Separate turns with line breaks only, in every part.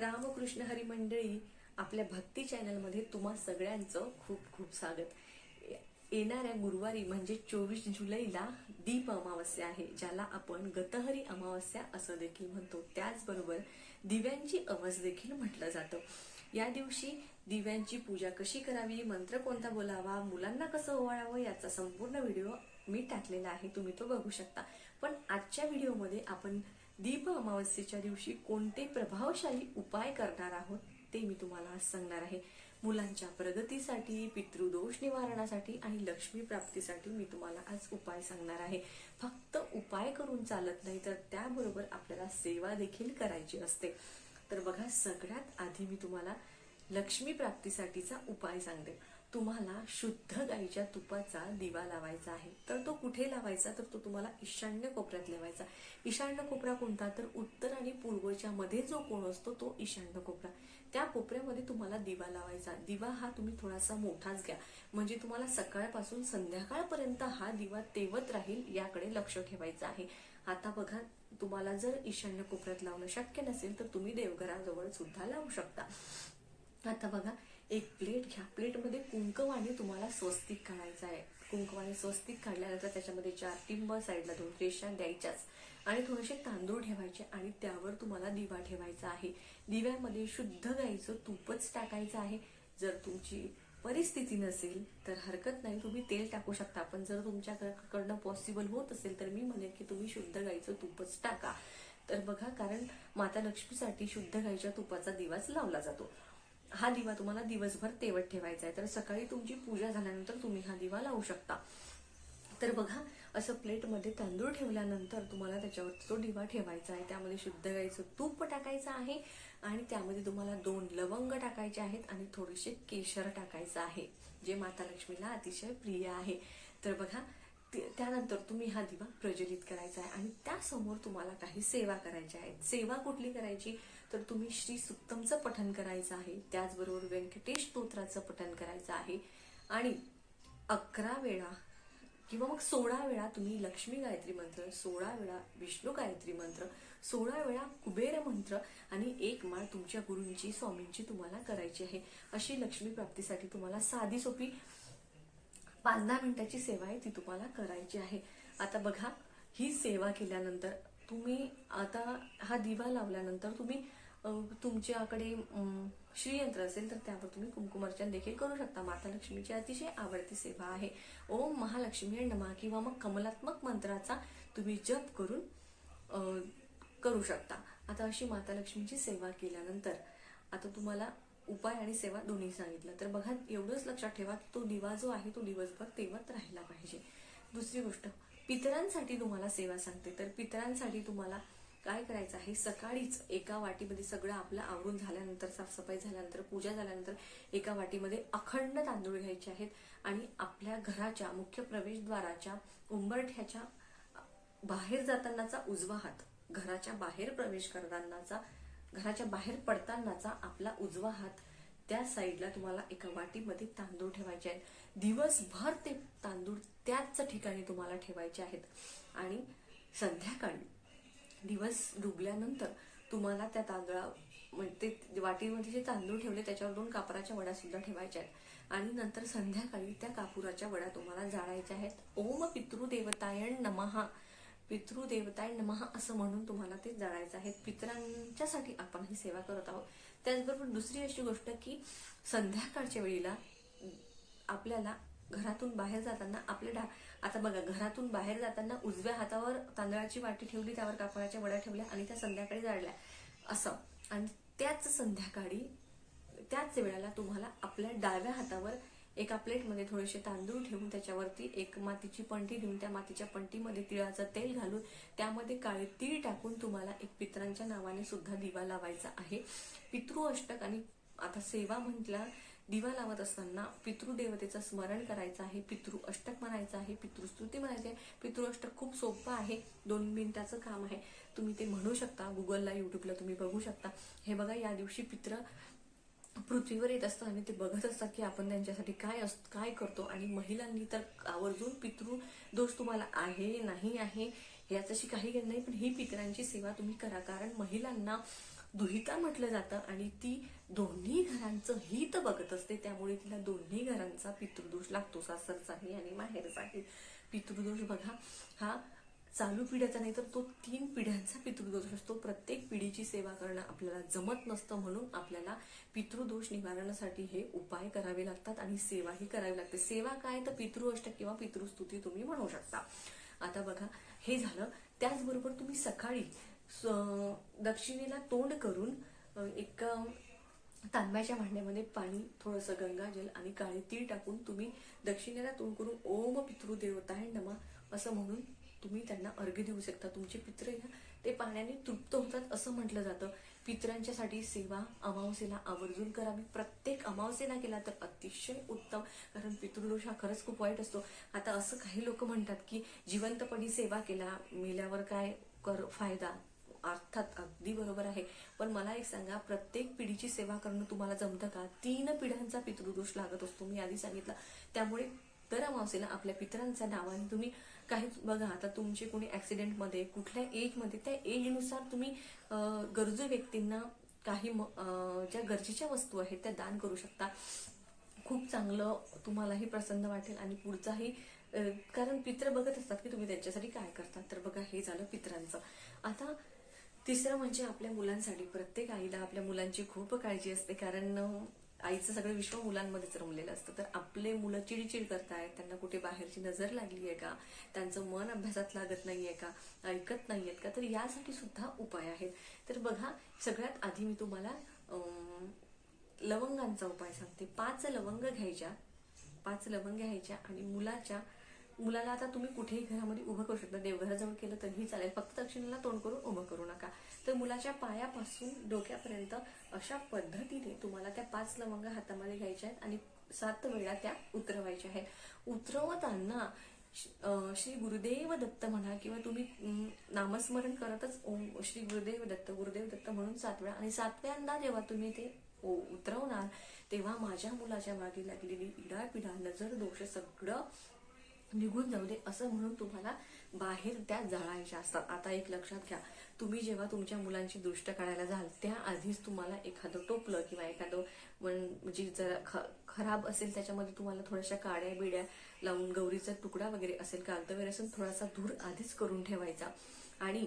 रामकृष्ण हरी मंडळी आपल्या भक्ती चॅनलमध्ये तुम्हा सगळ्यांचं खूप खूप स्वागत. येणाऱ्या गुरुवारी म्हणजे चोवीस जुलैला दीप अमावस्या आहे ज्याला आपण गतहरी अमावस्या असं देखील म्हणतो. त्याचबरोबर दिव्यांची अवस देखील म्हटलं जातं. या दिवशी दिव्यांची पूजा कशी करावी मंत्र कोणता बोलावा मुलांना कसं ओवाळावं याचा संपूर्ण व्हिडिओ मी टाकलेला आहे तुम्ही तो बघू शकता. पण आजच्या व्हिडिओमध्ये आपण दीप अमावस्येच्या दिवशी कोणते प्रभावशाली उपाय करणार आहोत ते मी तुम्हाला आज सांगणार आहे. मुलांच्या प्रगतीसाठी पितृदोष निवारणासाठी आणि लक्ष्मी प्राप्तीसाठी मी तुम्हाला आज उपाय सांगणार आहे. फक्त उपाय करून चालत नाही तर त्याबरोबर आपल्याला सेवा देखील करायची असते. तर बघा सगळ्यात आधी मी तुम्हाला लक्ष्मी प्राप्तीसाठीचा उपाय सांगते. तुम्हाला शुद्ध गाईच्या तुपाचा दिवा लावायचा आहे. तर तो कुठे लावायचा? तर तो तुम्हाला ईशान्य कोपऱ्यात लावायचा. ईशान्य कोपरा कोणता? तर उत्तर आणि पूर्वच्या मध्ये जो कोण असतो तो ईशान्य कोपरा. त्या कोपऱ्यामध्ये तुम्हाला दिवा लावायचा. दिवा हा तुम्ही थोडासा मोठाच घ्या. म्हणजे तुम्हाला सकाळपासून संध्याकाळपर्यंत हा दिवा तेवत राहील याकडे लक्ष ठेवायचं आहे. आता बघा तुम्हाला जर ईशान्य कोपऱ्यात लावणं शक्य नसेल तर तुम्ही देवघराजवळ सुद्धा लावू शकता. आता बघा एक प्लेट घ्या. प्लेटमध्ये कुंकवाने तुम्हाला स्वस्तिक काढायचं आहे. कुंकवाने स्वस्तिक काढल्यानंतर त्याच्यामध्ये चार टिंब साईडला दोन रेषा द्यायच्याच. आणि थोडेसे तांदूळ ठेवायचे आणि त्यावर तुम्हाला दिवा ठेवायचा आहे. दिव्यामध्ये शुद्ध गाईचं तूपच टाकायचं आहे. जर तुमची परिस्थिती नसेल तर हरकत नाही. तुम्ही तेल टाकू शकता. पण जर तुमच्याकडनं पॉसिबल होत असेल तर मी म्हणेन की तुम्ही शुद्ध गाईचं तूपच टाका. तर बघा कारण माता लक्ष्मीसाठी शुद्ध गाईच्या तुपाचा दिवाच लावला जातो. हा दिवा तुम्हाला दिवसभर तेवत ठेवायचा आहे. तर सकाळी तुमची पूजा झाल्यानंतर तुम्ही हा दिवा लावू शकता. तर बघा असं प्लेटमध्ये तांदूळ ठेवल्यानंतर तुम्हाला त्याच्यावर तो दिवा ठेवायचा आहे. त्यामध्ये शुद्ध गाईचं तूप टाकायचं आहे आणि त्यामध्ये तुम्हाला दोन लवंग टाकायचे आहेत आणि थोडेसे केशर टाकायचं आहे जे माता लक्ष्मीला अतिशय प्रिय आहे. तर बघा त्यानंतर तुम्ही हा दिवा प्रज्वलित करायचा आहे आणि त्यासमोर तुम्हाला काही सेवा करायच्या आहेत. सेवा कुठली करायची? तर तुम्ही श्री सुक्तमचं पठन करायचं आहे. त्याचबरोबर व्यंकटेश स्तोत्राचं पठन करायचं आहे. आणि अकरा वेळा किंवा मग सोळा वेळा तुम्ही लक्ष्मी गायत्री मंत्र सोळा वेळा विष्णू गायत्री मंत्र सोळा वेळा कुबेर मंत्र आणि एक माळ तुमच्या गुरूंची स्वामींची तुम्हाला करायची आहे. अशी लक्ष्मी प्राप्तीसाठी तुम्हाला साधी सोपी पाच दहा मिनिटाची सेवा आहे ती तुम्हाला करायची आहे. आता बघा ही सेवा केल्यानंतर तुम्ही आता हा दिवा लावल्यानंतर तुम्ही तुमच्याकडे श्रीयंत्र असेल तर त्यावर तुम्ही कुंकुमार्चन देखील करू शकता. माता लक्ष्मीची अतिशय आवडती सेवा आहे. ओम महालक्ष्मी नमा किंवा मग कमलात्मक मंत्राचा तुम्ही जप करून करू शकता. आता अशी माता लक्ष्मीची सेवा केल्यानंतर आता तुम्हाला उपाय आणि सेवा दोन्ही सांगितलं. तर बघा एवढंच लक्षात ठेवा तो दिवा जो आहे तो दिवसभर तेवत राहिला पाहिजे. दुसरी गोष्ट पितरांसाठी तुम्हाला सेवा सांगते. तर पितरांसाठी तुम्हाला काय करायचं आहे? सकाळीच एका वाटीमध्ये सगळं आपलं आवरून झाल्यानंतर साफसफाई झाल्यानंतर पूजा झाल्यानंतर एका वाटीमध्ये अखंड तांदूळ घ्यायचे आहेत आणि आपल्या घराच्या मुख्य प्रवेशद्वाराच्या उंबरठ्याच्या बाहेर जातानाचा उजवा हात घराच्या बाहेर प्रवेश करतानाचा घराच्या बाहेर पडतानाचा आपला उजवा हात त्या साईडला तुम्हाला एका वाटीमध्ये तांदूळ ठेवायचे आहेत. दिवसभर ते तांदूळ त्याच ठिकाणी तुम्हाला ठेवायचे आहेत. आणि संध्याकाळी दिवस डुबल्यानंतर तुम्हाला त्या तांदळा म्हणजे ते वाटीमध्ये जे तांदूळ ठेवले त्याच्यावर दोन कापराच्या वड्या सुद्धा ठेवायच्या आहेत. आणि नंतर संध्याकाळी त्या कापुराच्या वड्या तुम्हाला जाळायच्या आहेत. ओम पितृदेवतायण नमहा पितृदेवताय नमहा असं म्हणून तुम्हाला ते जाळायचं आहे. पितरांच्यासाठी आपण ही सेवा करत आहोत. त्याचबरोबर दुसरी अशी गोष्ट की संध्याकाळच्या वेळेला आपल्याला घरातून बाहेर जाताना आपल्या डा आता बघा घरातून बाहेर जाताना उजव्या हातावर तांदळाची वाटी ठेवली त्यावर कापडाच्या वड्या ठेवल्या आणि त्या संध्याकाळी जाळल्या. असं. आणि त्याच संध्याकाळी त्याच वेळेला तुम्हाला आपल्या डाव्या हातावर एका प्लेटमध्ये थोडेसे तांदूळ ठेवून त्याच्यावरती एक मातीची पंटी घेऊन त्या मातीच्या पंटीमध्ये तिळाचं तेल घालून त्यामध्ये काळे तीळ टाकून तुम्हाला एक पित्रांच्या नावाने सुद्धा दिवा लावायचा आहे. पितृ अष्टक आणि आता सेवा म्हटल्या दिवा लावत असताना पितृदेवतेचं स्मरण करायचं आहे पितृ अष्टक म्हणायचं आहे पितृस्तुती म्हणायची आहे. पितृ अष्टक खूप सोपं आहे. दोन मिनिटाचं काम आहे. तुम्ही ते म्हणू शकता. गुगलला युट्यूबला तुम्ही बघू शकता. हे बघा या दिवशी पित्र पृथ्वीवर येत असतात आणि ते बघत असतात की आपण त्यांच्यासाठी काय अस काय करतो. आणि महिलांनी तर आवर्जून पितृ दोष तुम्हाला आहे नाही आहे याच्याशी काही नाही. पण ही पितरांची सेवा तुम्ही करा. कारण महिलांना दुहिता म्हटलं जातं आणि ती दोन्ही घरांचं हित बघत असते. त्यामुळे तिला दोन्ही घरांचा पितृदोष लागतो. सासरचाही आणि माहेरचाही पितृदोष बघा हा चालू पिढ्याचा नाही तर तो तीन पिढ्यांचा पितृदोष असतो. प्रत्येक पिढीची सेवा करणं आपल्याला जमत नसतं म्हणून आपल्याला पितृदोष निवारणासाठी हे उपाय करावे लागतात आणि सेवाही करावी लागते. सेवा काय तर पितृअष्टक किंवा पितृस्तुती तुम्ही म्हणू शकता. आता बघा हे झालं. त्याचबरोबर तुम्ही सकाळी दक्षिणेला तोंड करून एक तांब्याच्या भांड्यामध्ये पाणी थोडंसं गंगाजल आणि काळे तीळ टाकून तुम्ही दक्षिणेला तोंड करून ओम पितृदेवताय नमा असं म्हणून तुम्ही त्यांना अर्घ्य देऊ शकता. तुमचे पित्र ते पाण्याने तृप्त होतात असं म्हटलं जातं. पित्रांच्यासाठी सेवा अमावस्येला आवर्जून करावी प्रत्येक अमावस्येला केला तर अतिशय उत्तम कारण पितृदोष हा खरंच खूप वाईट असतो. आता असं काही लोक म्हणतात की जिवंतपणी सेवा केला मेल्यावर काय कर फायदा? अर्थात अगदी बरोबर आहे. पण मला एक सांगा प्रत्येक पिढीची सेवा करणं तुम्हाला जमतं का? तीन पिढ्यांचा पितृदोष लागत असतो मी आधी सांगितलं. त्यामुळे दर अमावसेला आपल्या पितरांच्या नावाने तुम्ही काही बघा आता तुमचे कोणी ॲक्सिडेंटमध्ये कुठल्या एजमध्ये त्या एजनुसार तुम्ही गरजू व्यक्तींना काही म- ज्या गरजेच्या वस्तू आहेत त्या दान करू शकता. खूप चांगलं तुम्हालाही प्रसन्न वाटेल आणि पुढचाही कारण पित्र बघत असतात की तुम्ही त्यांच्यासाठी काय करतात तर बघा हे झालं पित्रांचं. आता तिसरं म्हणजे आपल्या मुलांसाठी प्रत्येक आईला आपल्या मुलांची खूप काळजी असते. कारण आईचं सगळं विश्व मुलांमध्येच रमलेलं असतं. तर आपले मुलं चिडचिड करतायत. त्यांना कुठे बाहेरची नजर लागली आहे का? त्यांचं मन अभ्यासात लागत नाहीये का? ऐकत नाहीयेत का? तर यासाठी सुद्धा उपाय आहेत. तर बघा सगळ्यात आधी मी तुम्हाला लवंगांचा उपाय सांगते. पाच लवंग घ्यायच्या. पाच लवंग घ्यायच्या आणि मुलाच्या मुलाला आता तुम्ही कुठेही घरामध्ये उभं करू शकता. देवघराजवळ केलं तरीही चालेल. फक्त दक्षिणेला तोंड करून उभं करू नका. तर मुलाच्या पायापासून डोक्यापर्यंत अशा पद्धतीने तुम्हाला त्या पाच लवंग हातामध्ये घ्यायच्या आहेत आणि सात वेळा त्या उतरवायच्या आहेत. उतरवताना श्री गुरुदेव दत्त म्हणा किंवा तुम्ही नामस्मरण करतच ओम श्री गुरुदेव दत्त गुरुदेव दत्त म्हणून सात वेळा आणि सातव्यांदा जेव्हा तुम्ही ते उतरवणार तेव्हा माझ्या मुलाच्या मागे लागलेली इडापिडा नजर दोष सगळं निघून जाऊ दे असं म्हणून तुम्हाला बाहेर त्या जाळायच्या असतात. आता एक लक्षात घ्या. तुम्ही जेव्हा तुमच्या मुलांची दृष्ट काढायला जाल त्याआधीच तुम्हाला एखादं टोपलं किंवा एखादं म्हणजे जरा ख- खराब असेल त्याच्यामध्ये तुम्हाला थोड्याशा काड्या बिड्या लावून गौरीचा तुकडा वगैरे असेल कागद वगैरे असेल थोडासा धूर आधीच करून ठेवायचा. आणि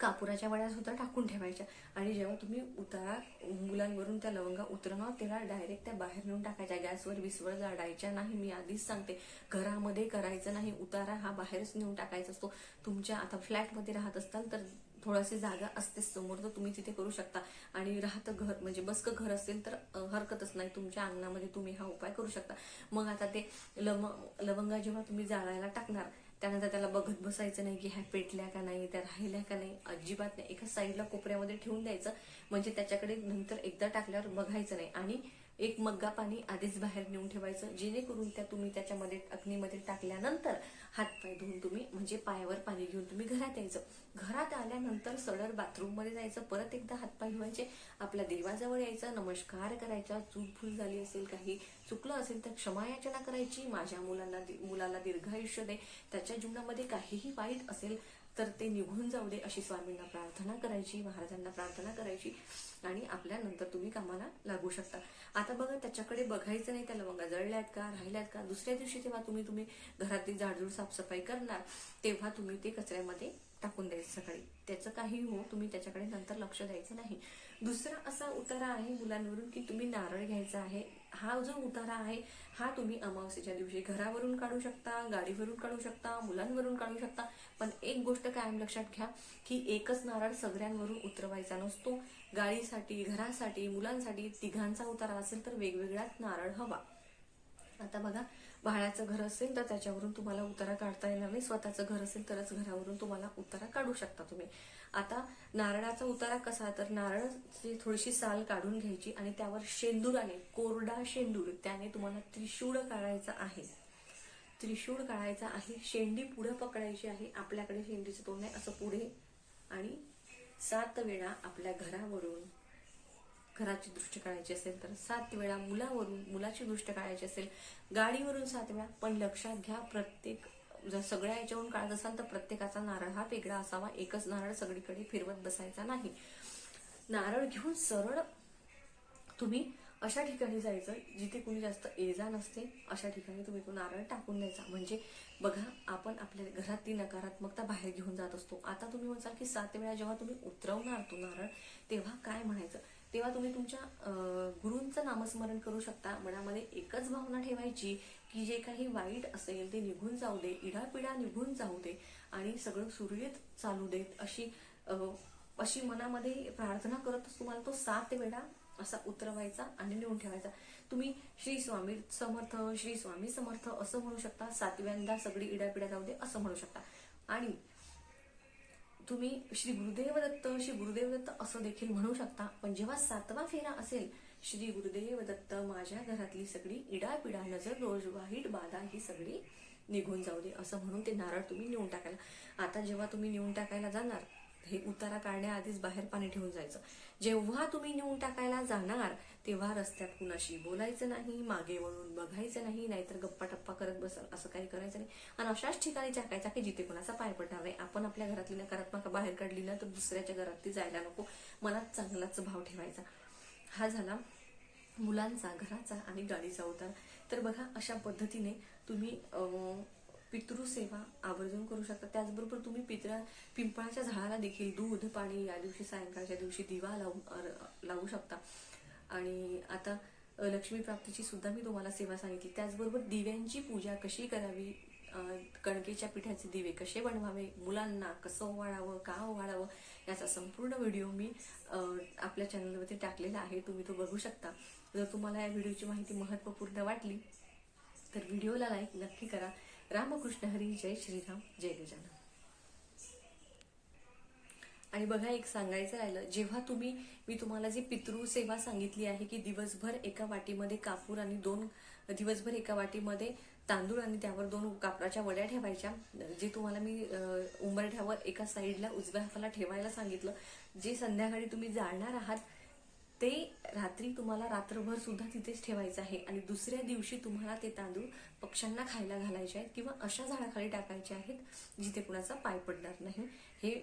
कापुराच्या वड्या सुद्धा टाकून ठेवायच्या. आणि जेव्हा तुम्ही उतारा मुलांवरून त्या लवंगा उतरणार तेव्हा डायरेक्ट त्या बाहेर नेऊन टाकायच्या. गॅसवर विसवर जाडायच्या नाही मी आधीच सांगते. घरामध्ये करायचं नाही उतारा हा बाहेरच नेऊन टाकायचा असतो. तुमच्या आता फ्लॅटमध्ये राहत असताल तर थोडाशी जागा असते समोर तर तुम्ही तिथे करू शकता. आणि राहतं घर म्हणजे बसक घर असेल तर हरकतच नाही. तुमच्या अंगणामध्ये तुम्ही हा उपाय करू शकता. मग आता ते लव लवंगा जेव्हा तुम्ही जाळायला टाकणार त्यानंतर त्याला बघत बसायचं नाही की ह्या पेटल्या का नाही त्या राहिल्या का नाही अजिबात नाही. एका साईडला कोपऱ्यामध्ये ठेवून द्यायचं. म्हणजे त्याच्याकडे नंतर एकदा टाकल्यावर बघायचं नाही. आणि एक मग्गा पाणी आधीच बाहेर नेऊन ठेवायचं. जेणेकरून त्या तुम्ही त्याच्यामध्ये अग्नीमध्ये टाकल्यानंतर हातपाय धुवून तुम्ही म्हणजे पायावर पाणी घेऊन तुम्ही घरात यायचं. घरात आल्यानंतर सडर बाथरूममध्ये जायचं. परत एकदा हातपाय धुवायचे. आपल्या देवाजवळ यायचं. नमस्कार करायचा चूक भूल झाली असेल काही चुकलं असेल तर क्षमायाचना करायची माझ्या मुलाला मुलाला दीर्घायुष्य दे त्याच्या जीवनामध्ये काहीही वाईट असेल तर ते निघून जाऊ दे अशी स्वामींना प्रार्थना करायची महाराजांना प्रार्थना करायची आणि आपल्यानंतर तुम्ही कामाला लागू शकता. आता बघा त्याच्याकडे बघायचं नाही त्याला मग जळल्यात का राहिल्यात का? दुसऱ्या दिवशी जेव्हा तुम्ही तुम्ही घरातली झाडझूड साफसफाई करणार तेव्हा तुम्ही ते कचऱ्यामध्ये टाकून द्यायचं सकाळी. त्याचं काही हो तुम्ही त्याच्याकडे नंतर लक्ष द्यायचं नाही. दुसरा असा उतारा आहे मुलांवरून की तुम्ही नारळ घ्यायचा आहे. हा जो उतारा आहे हा तुम्ही अमावस्येच्या दिवशी घरावरून काढू शकता गाडीवरून काढू शकता मुलांवरून काढू शकता. पण एक गोष्ट कायम लक्षात घ्या की एकच नारळ सगळ्यांवरून उतरवायचा नसतो. गाडीसाठी घरासाठी मुलांसाठी तिघांचा उतारा असेल तर वेगवेगळाच नारळ हवा. आता बघा भाड्याचं घर असेल तर त्याच्यावरून तुम्हाला उतारा काढता येणार नाही. स्वतःचं घर असेल तरच घरावरून तुम्हाला उतारा काढू शकता तुम्ही. आता नारळाचा उतारा कसा? तर नारळाची थोडीशी साल काढून घ्यायची आणि त्यावर शेंदुराने कोरडा शेंदूर त्याने तुम्हाला त्रिशूळ काढायचा आहे. त्रिशूळ काढायचा आहे शेंडी पुढे पकडायची आहे. आपल्याकडे शेंडीचं तोंड आहे असं पुढे आणि सात वेळा आपल्या घरावरून घराची दृष्टी काढायची असेल तर सात वेळा मुलावरून मुलाची दृष्टी काढायची असेल गाडीवरून सात वेळा पण लक्षात घ्या प्रत्येक जर सगळ्या याच्यावरून काढत असाल तर प्रत्येकाचा नारळ हा वेगळा असावा. एकच नारळ सगळीकडे फिरवत बसायचा नाही. नारळ घेऊन सरळ तुम्ही अशा ठिकाणी जायचं जिथे कुणी जास्त एजा नसते अशा ठिकाणी तुम्ही तो नारळ टाकून द्यायचा. म्हणजे बघा आपण आपल्या घरातली नकारात्मकता बाहेर घेऊन जात असतो. आता तुम्ही म्हणसाल की सात वेळा जेव्हा तुम्ही उतरवणार तो नारळ तेव्हा काय म्हणायचं? तेव्हा तुम्ही तुमच्या गुरूंचं नामस्मरण करू शकता. मनामध्ये एकच भावना ठेवायची की जे काही वाईट असेल ते निघून जाऊ दे इडापिडा निघून जाऊ दे आणि सगळं सुरळीत चालू देत अशी अशी मनामध्ये प्रार्थना करतच तुम्हाला तो सात वेळा असा उतरवायचा आणि नेऊन ठेवायचा. तुम्ही श्री स्वामी समर्थ श्री स्वामी समर्थ असं म्हणू शकता. सातव्यांदा सगळी इडापिडा जाऊ दे असं म्हणू शकता. आणि तुम्ही श्री गुरुदेव दत्त श्री गुरुदेव दत्त असं देखील म्हणू शकता. पण जेव्हा सातवा फेरा असेल श्री गुरुदेव दत्त माझ्या घरातली सगळी इडापिडा नजर रोज वाईट बाधा ही सगळी निघून जाऊ दे असं म्हणून ते नारळ तुम्ही नेऊन टाकायला. आता जेव्हा तुम्ही नेऊन टाकायला जाणार हे उतारा काढण्याआधीच बाहेर पाणी ठेवून जायचं. जेव्हा तुम्ही नेऊन टाकायला जाणार तेव्हा रस्त्यात कुणाशी बोलायचं नाही मागे वळून बघायचं नाही नाहीतर गप्पा टप्पा करत बसाल असं काही करायचं नाही. आणि अशाच ठिकाणी टाकायचा की जिथे कोणाचा पाय पडणार नाही आपण आपल्या घरातली नकारात्मक बाहेर काढली ना तर दुसऱ्याच्या घरात ती जायला नको. मनात चांगलाच भाव ठेवायचा. हा झाला मुलांचा घराचा आणि गाडीचा उतार. तर बघा अशा पद्धतीने तुम्ही पितृसेवा आवर्जून करू शकता. त्याचबरोबर तुम्ही पित्रा पिंपळाच्या झाडाला देखील दूध पाणी या दिवशी सायंकाळच्या दिवशी दिवा लावू अर- लावू शकता. आणि आता लक्ष्मी प्राप्तीची सुद्धा मी तुम्हाला सेवा सांगितली. त्याचबरोबर दिव्यांची पूजा कशी करावी? कणकेच्या पिठाचे दिवे कसे बनवावे? मुलांना कसं ओवाळावं का ओवाळावं याचा संपूर्ण व्हिडिओ मी आपल्या चॅनलवरती टाकलेला आहे. तुम्ही तो बघू शकता. जर तुम्हाला या व्हिडिओची माहिती महत्त्वपूर्ण वाटली तर व्हिडिओला लाईक नक्की करा. रामकृष्ण हरी जय श्रीराम जय गजानन. आणि बघा एक सांगायचं राहिलं जेव्हा तुम्ही मी तुम्हाला जी पितृ सेवा सांगितली आहे की दिवसभर एका वाटीमध्ये कापूर आणि दोन दिवसभर एका वाटीमध्ये तांदूळ आणि त्यावर दोन कापराच्या वड्या ठेवायच्या जे तुम्हाला मी उंबरठ्यावर एका साईडला उजव्या हाताला ठेवायला सांगितलं जे संध्याकाळी तुम्ही जाळणार आहात ते रात्री तुम्हाला रात्रभर सुद्धा तिथेच ठेवायचं आहे आणि दुसऱ्या दिवशी तुम्हाला ते तांदूळ पक्ष्यांना खायला घालायचे आहेत किंवा अशा झाडाखाली टाकायचे आहेत जिथे कुणाचा पाय पडणार नाही. हे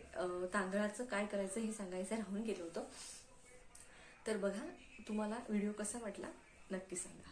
तांदळाचं काय करायचं हे सांगायचं राहून गेलं होतं. तर बघा तुम्हाला व्हिडिओ कसा वाटला नक्की सांगा.